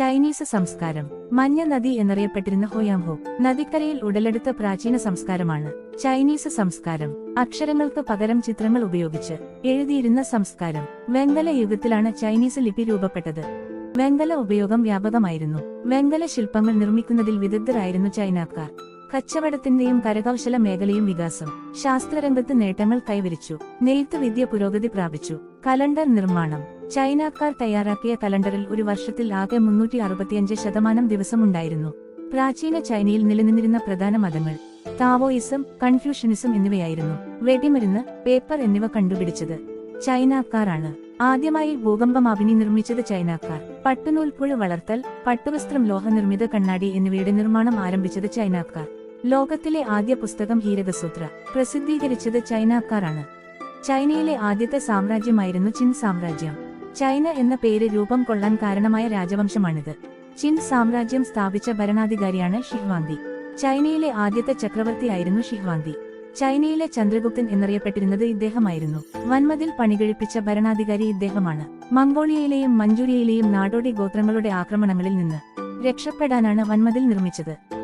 Chinese സംസ്കാരം. മഞ്ഞ നദി എന്നറിയപ്പെട്ടിരുന്ന ഹോയാംഹോ നദിക്കരയിൽ ഉടലെടുത്ത പ്രാചീന സംസ്കാരമാണ്. ചൈനീസ് സംസ്കാരം. അക്ഷരങ്ങൾക്ക് പകരം ചിത്രങ്ങൾ ഉപയോഗിച്ച് എഴുതിയിരുന്ന സംസ്കാരം. വെങ്കല യുഗത്തിലാണ് ചൈനീസ് ലിപി രൂപപ്പെട്ടത്. വെങ്കല ഉപയോഗം വ്യാപകമായിരുന്നു. വെങ്കല ശില്പങ്ങൾ നിർമ്മിക്കുന്നതിൽ വിദഗ്ധരായിരുന്നു ചൈനക്കാർ. കച്ചവടത്തിന്റെയും കരകൗശല മേഖലയും വികാസം. ശാസ്ത്രരംഗത്ത് നേട്ടങ്ങൾ കൈവരിച്ചു. നെയ്ത്ത് വിദ്യ പുരോഗതി പ്രാപിച്ചു. കലണ്ടർ നിർമ്മാണം. ചൈനക്കാർ തയ്യാറാക്കിയ കലണ്ടറിൽ ഒരു വർഷത്തിൽ ആകെ മുന്നൂറ്റി അറുപത്തിയഞ്ച് ശതമാനം ദിവസമുണ്ടായിരുന്നു പ്രാചീന ചൈനയിൽ നിലനിന്നിരുന്ന പ്രധാന മതങ്ങൾ താവോയിസം കൺഫ്യൂഷനിസം എന്നിവയായിരുന്നു. വെടിമരുന്ന് പേപ്പർ എന്നിവ കണ്ടുപിടിച്ചത് ചൈനക്കാരാണ്. ആദ്യമായി അഭിനി നിർമ്മിച്ചത് ചൈനക്കാർ. പട്ടുനൂൽപ്പുഴ വളർത്തൽ പട്ടുവസ്ത്രം ലോഹനിർമ്മിത കണ്ണാടി എന്നിവയുടെ നിർമ്മാണം ആരംഭിച്ചത് ചൈനക്കാർ. ലോകത്തിലെ ആദ്യ പുസ്തകം ഹീരകസൂത്ര പ്രസിദ്ധീകരിച്ചത് ചൈനക്കാരാണ്. ചൈനയിലെ ആദ്യത്തെ സാമ്രാജ്യമായിരുന്നു ചിൻ സാമ്രാജ്യം. ചൈന എന്ന പേര് രൂപം കൊള്ളാൻ കാരണമായ രാജവംശമാണിത്. ചിൻ സാമ്രാജ്യം സ്ഥാപിച്ച ഭരണാധികാരിയാണ് ഷിഹ്വാന്തി. ചൈനയിലെ ആദ്യത്തെ ചക്രവർത്തിയായിരുന്നു ഷിഹ്വാന്തി. ചൈനയിലെ ചന്ദ്രഗുപ്തൻ എന്നറിയപ്പെട്ടിരുന്നത് ഇദ്ദേഹമായിരുന്നു. വൻമതിൽ പണികഴിപ്പിച്ച ഭരണാധികാരി ഇദ്ദേഹമാണ്. മംഗോളിയയിലെയും മഞ്ചൂരിയയിലെയും നാടോടി ഗോത്രങ്ങളുടെ ആക്രമണങ്ങളിൽ നിന്ന് രക്ഷപ്പെടാനാണ് വൻമതിൽ നിർമ്മിച്ചത്.